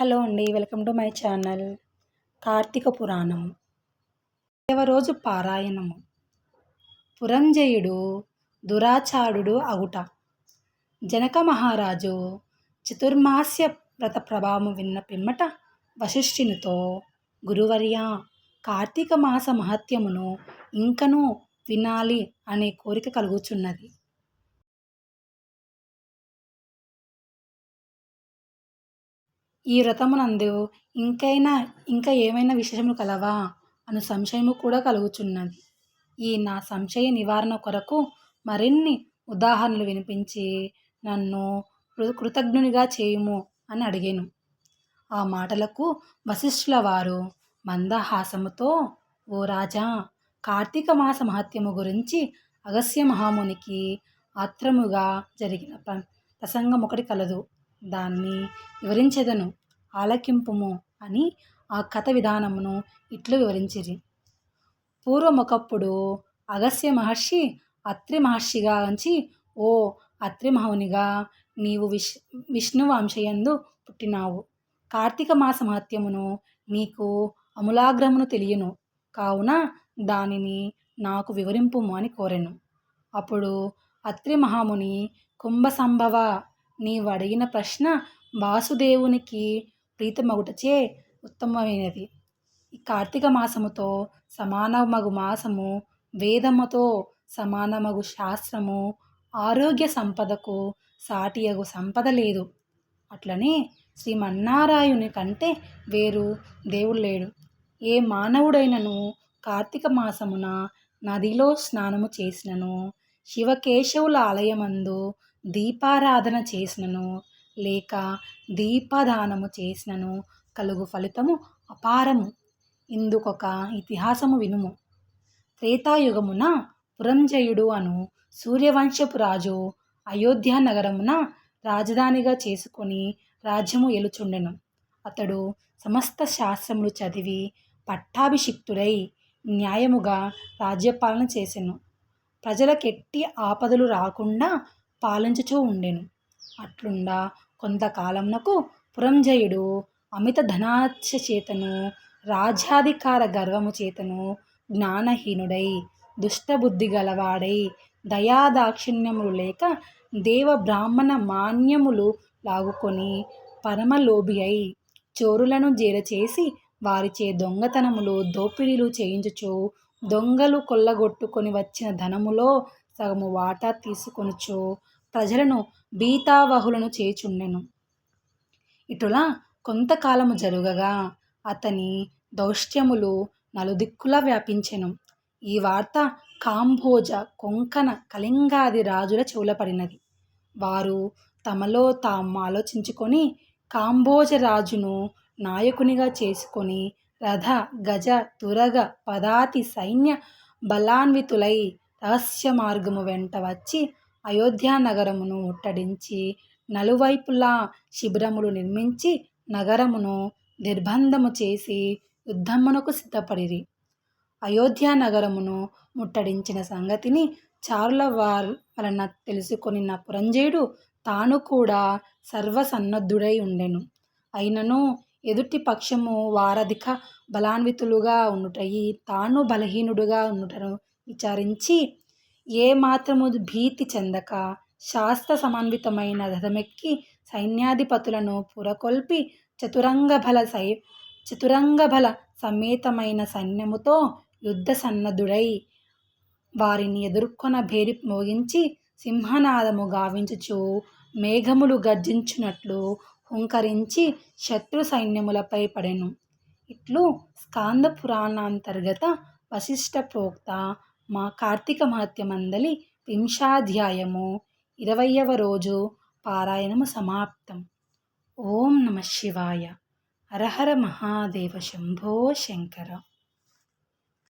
Hello అండి welcome to my channel Karthika Puranam రోజు పారాయణము. పురంజయుడు దురాచారుడు అగుట జనక మహారాజు చతుర్మాస్య వ్రత ప్రభావం విన్న పిమ్మట వశిష్ఠునితో గురువర్య కార్తీక మాస మహత్యమును ఇంకనూ వినాలి అనే కోరిక కలుగుచున్నది. ఈ వ్రతమునందు ఇంకైనా ఇంకా ఏమైనా విశేషములు కలవా? అను సంశయము కూడా కలుగుచున్నది. ఈ నా సంశయ నివారణ కొరకు మరిన్ని ఉదాహరణలు వినిపించి నన్ను కృతజ్ఞునిగా చేయుము అని అడిగాను. ఆ మాటలకు వశిష్ఠుల వారు మందహాసముతో ఓ రాజా కార్తీక మాస మహత్యము గురించి అగస్య మహామునికి ఆత్రముగా జరిగిన ప్రసంగం ఒకటి కలదు. దాన్ని వివరించెదను. ఆలకింపుము అని ఆ కథ విధానమును ఇట్లు వివరించిరి. పూర్వమొకప్పుడు అగస్య మహర్షి అత్రి మహర్షిగా ఉంచి ఓ అత్రిమమునిగా నీవు విష్ విష్ణు వంశయందు పుట్టినావు. కార్తీక మాస మహత్యమును నీకు అమూలాగ్రమును తెలియను. కావున దానిని నాకు వివరింపుము అని కోరెను. అప్పుడు అత్రి మహాముని కుంభ సంభవ నీవు అడిగిన ప్రశ్న వాసుదేవునికి ప్రీతమగుటచే ఉత్తమమైనది. ఈ కార్తీక మాసముతో సమానమగు మాసము వేదముతో సమానమగు శాస్త్రము ఆరోగ్య సంపదకు సాటియగు సంపద లేదు. అట్లనే శ్రీమన్నారాయుని కంటే వేరు దేవుడు లేడు. ఏ మానవుడైనను కార్తీక మాసమున నదిలో స్నానము చేసినను శివకేశవుల ఆలయమందు దీపారాధన చేసినను లేక దీపదానము చేసినను కలుగు ఫలితము అపారము. ఇందుకొక ఇతిహాసము వినుము. త్రేతాయుగమున పురంజయుడు అను సూర్యవంశపు రాజు అయోధ్య నగరమున రాజధానిగా చేసుకొని రాజ్యము ఎలుచుండెను. అతడు సమస్త శాస్త్రములు చదివి పట్టాభిషిక్తుడై న్యాయముగా రాజ్యపాలన చేసెను. ప్రజలకెట్టి ఆపదలు రాకుండా పాలించుచూ ఉండెను. అట్లుండా కొంతకాలమునకు పురంజయుడు అమిత ధనాశ చేతను రాజ్యాధికార గర్వము చేతను జ్ఞానహీనుడై దుష్టబుద్ధి గలవాడై దయాదాక్షిణ్యములు లేక దేవ బ్రాహ్మణ మాన్యములు లాగుకొని పరమలోభి అయి చోరులను చేసి వారిచే దొంగతనములు దోపిడీలు చేయించుచు దొంగలు కొల్లగొట్టుకొని వచ్చిన ధనములో సగము వాటా తీసుకొనుచో ప్రజలను భీతావహులను చేచుండెను ఇటులా కొంతకాలము జరుగగా అతని దౌష్ట్యములు నలుదిక్కులా వ్యాపించెను. ఈ వార్త కాంభోజ కొంకణ కళింగాది రాజుల చెవులపడినది. వారు తమలో తాము ఆలోచించుకొని కాంభోజ రాజును నాయకునిగా చేసుకొని రథ గజ తురగ పదాతి సైన్య బలాన్వితులై రహస్య మార్గము వెంట వచ్చి అయోధ్య నగరమును ముట్టడించి నలువైపులా శిబిరములు నిర్మించి నగరమును నిర్బంధము చేసి యుద్ధమునకు సిద్ధపడిరి. అయోధ్య నగరమును ముట్టడించిన సంగతిని చారుల వారి వలన తెలుసుకొని నా పురంజయుడు తాను కూడా సర్వసన్నద్ధుడై ఉండెను. అయినను ఎదుటి పక్షము వారధిక బలాన్వితులుగా ఉండుటయి తాను బలహీనుడుగా ఉండుటను విచారించి ఏ మాత్రము భీతి చెందక శాస్త్ర సమన్వితమైన రథమెక్కి సైన్యాధిపతులను పురకొల్పి చతురంగ బల సై చతురంగ బల సమేతమైన సైన్యముతో యుద్ధ సన్నద్ధుడై వారిని ఎదుర్కొన భేరి మోగించి సింహనాదము గావించుచు మేఘములు గర్జించునట్లు హుంకరించి శత్రు సైన్యములపై పడెను. ఇట్లు స్కాంద పురాణాంతర్గత వశిష్ట ప్రోక్త మా కార్తీక మహత్యమందలి వింశాధ్యాయము ఇరవయవ రోజు పారాయణము సమాప్తం. ఓం నమ శివాయ. హరహర మహాదేవ శంభో శంకర.